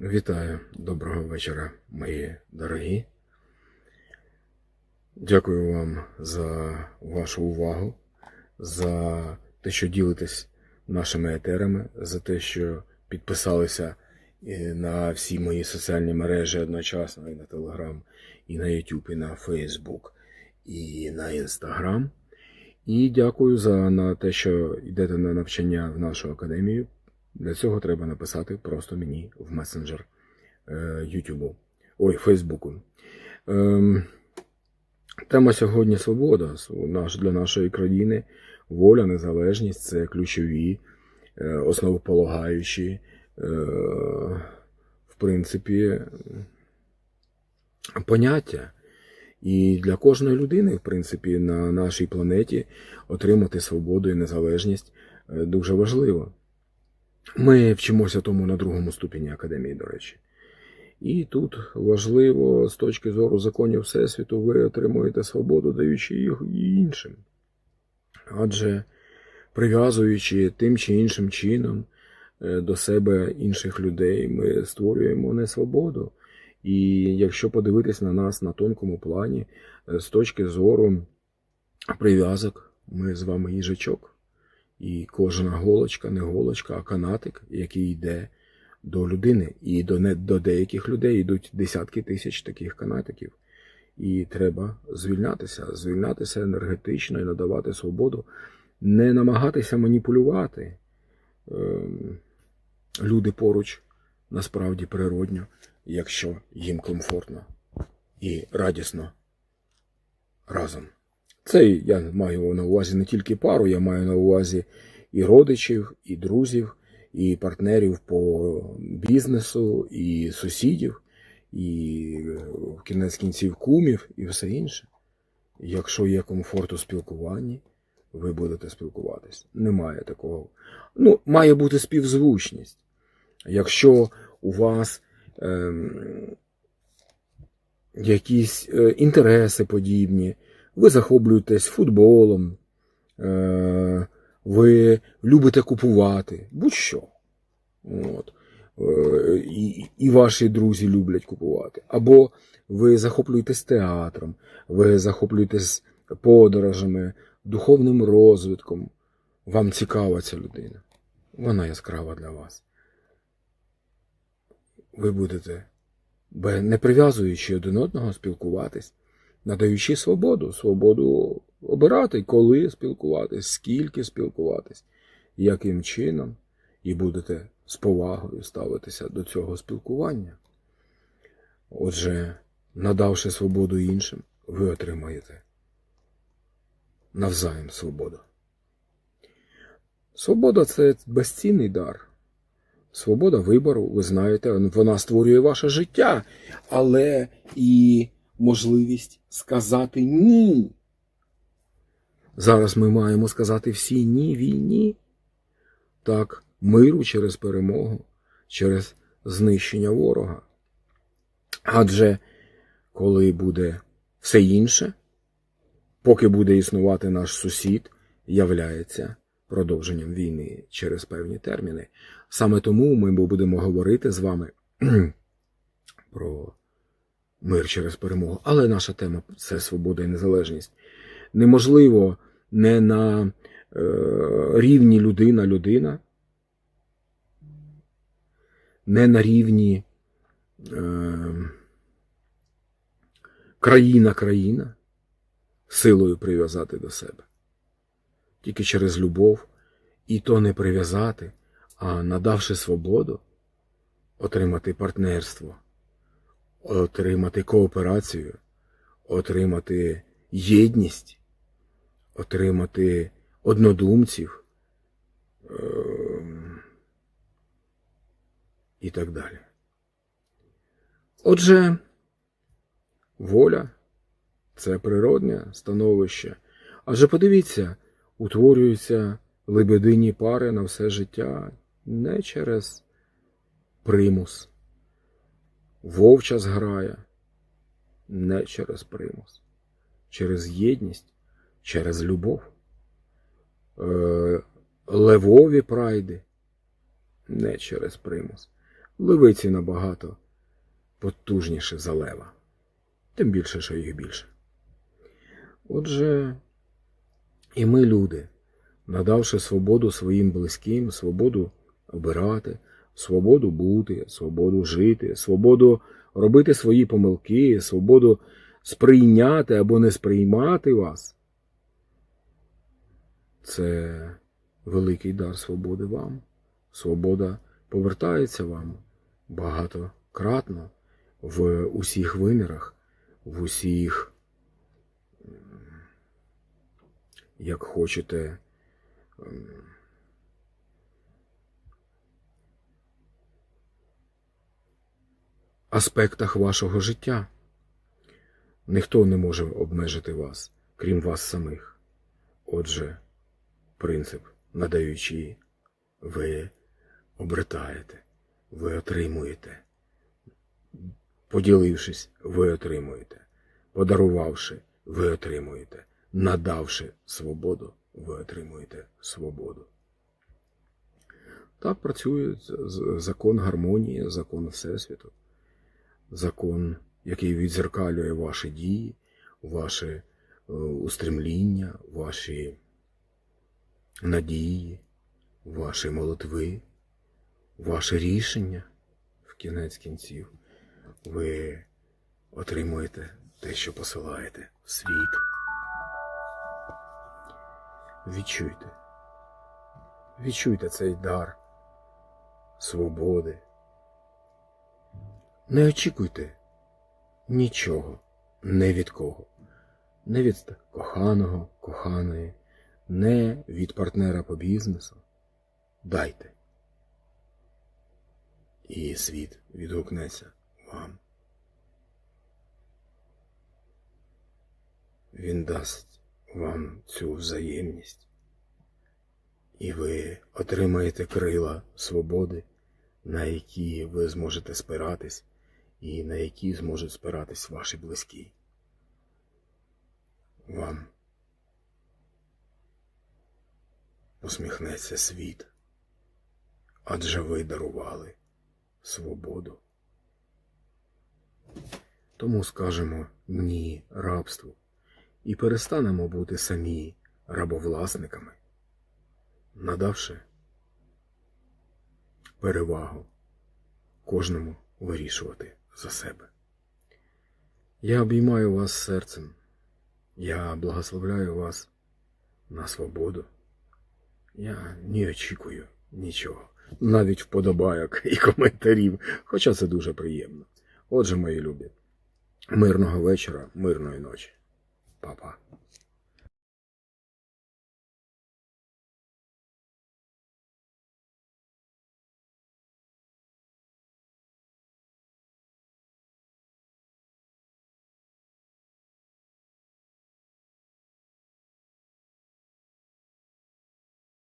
Вітаю, доброго вечора, мої дорогі. Дякую вам за вашу увагу, за те, що ділитесь нашими етерами, за те, що підписалися е, на всі мої соціальні мережі одночасно, і на Telegram, і на YouTube, і на Facebook, і на Instagram. І дякую за на те, що йдете на навчання в нашу академію. Для цього треба написати просто мені в месенджер е, Ютубу. Ой, Фейсбуку. Ем, тема сьогодні свобода для нашої країни. Воля, незалежність це ключові, е, основополагаючі, е, в принципі, поняття. І для кожної людини, в принципі, на нашій планеті отримати свободу і незалежність дуже важливо. Ми вчимося тому на другому ступені академії, до речі. І тут важливо, з точки зору законів Всесвіту, ви отримуєте свободу, даючи їх і іншим. Адже прив'язуючи тим чи іншим чином е, до себе інших людей, ми створюємо не свободу. І якщо подивитись на нас на тонкому плані, е, з точки зору прив'язок, ми з вами їжачок. І кожна голочка, не голочка, а канатик, який йде до людини. І до, не, до деяких людей йдуть десятки тисяч таких канатиків. І треба звільнятися, звільнятися енергетично і надавати свободу, не намагатися маніпулювати. Ем, Люди поруч насправді природньо, якщо їм комфортно і радісно разом. Це я маю на увазі не тільки пару, я маю на увазі і родичів, і друзів, і партнерів по бізнесу, і сусідів, і в кінець кінців кумів, і все інше. Якщо є комфорт у спілкуванні, ви будете спілкуватись. Немає такого. Ну, має бути співзвучність. Якщо у вас ем, якісь е, інтереси подібні, ви захоплюєтесь футболом, е, ви любите купувати, будь-що. От. Е, І, і ваші друзі люблять купувати. Або ви захоплюєтесь театром, ви захоплюєтесь подорожами, духовним розвитком. Вам цікава ця людина. Вона яскрава для вас. Ви будете, не прив'язуючи один одного, спілкуватись надаючи свободу, свободу обирати, коли спілкуватись, скільки спілкуватись, яким чином, і будете з повагою ставитися до цього спілкування. Отже, надавши свободу іншим, ви отримаєте навзаєм свободу. Свобода це безцінний дар. Свобода вибору, ви знаєте, вона створює ваше життя, але і можливість сказати ні. Зараз ми маємо сказати всі ні війні. Так, миру через перемогу, через знищення ворога. Адже коли буде все інше, поки буде існувати наш сусід, являється продовженням війни через певні терміни. Саме тому ми будемо говорити з вами про мир через перемогу. Але наша тема це свобода і незалежність. Неможливо не на е, рівні людина-людина, не на рівні е, країна-країна силою прив'язати до себе. Тільки через любов, і то не прив'язати, а надавши свободу, отримати партнерство отримати кооперацію, отримати єдність, отримати однодумців ем, і так далі. Отже, воля це природне становище. Адже подивіться, утворюються лебедині пари на все життя не через примус. Вовча зграя не через примус, через єдність, через любов. Е, Левові прайди не через примус, Левиці набагато потужніше за лева. Тим більше, що їх більше. Отже, і ми, люди, надавши свободу своїм близьким, свободу обирати, свободу бути, свободу жити, свободу робити свої помилки, свободу сприйняти або не сприймати вас. Це великий дар свободи вам. Свобода повертається вам багатократно в усіх вимірах, в усіх, як хочете, аспектах вашого життя. Ніхто не може обмежити вас, крім вас самих. Отже, принцип надаючи, ви обретаєте, ви отримуєте. Поділившись, ви отримуєте. Подарувавши, ви отримуєте. Надавши свободу, ви отримуєте свободу. Так працює закон гармонії, закон Всесвіту, закон, який відзеркалює ваші дії, ваші е, устремління, ваші надії, ваші молитви, ваші рішення в кінець кінців. Ви отримуєте те, що посилаєте в світ. Відчуйте. Відчуйте цей дар свободи. Не очікуйте нічого, не від кого. Не від коханого, коханої, не від партнера по бізнесу. Дайте. І світ відгукнеться вам. Він дасть вам цю взаємність, і ви отримаєте крила свободи, на які ви зможете спиратись, і на які зможуть спиратись ваші близькі. Вам усміхнеться світ, адже ви дарували свободу. Тому скажемо ні рабству і перестанемо бути самі рабовласниками, надавши перевагу кожному вирішувати за себе. Я обіймаю вас серцем, я благословляю вас на свободу. Я не очікую нічого, навіть вподобайок і коментарів, хоча це дуже приємно. Отже, мої любі, мирного вечора, мирної ночі. Па-па.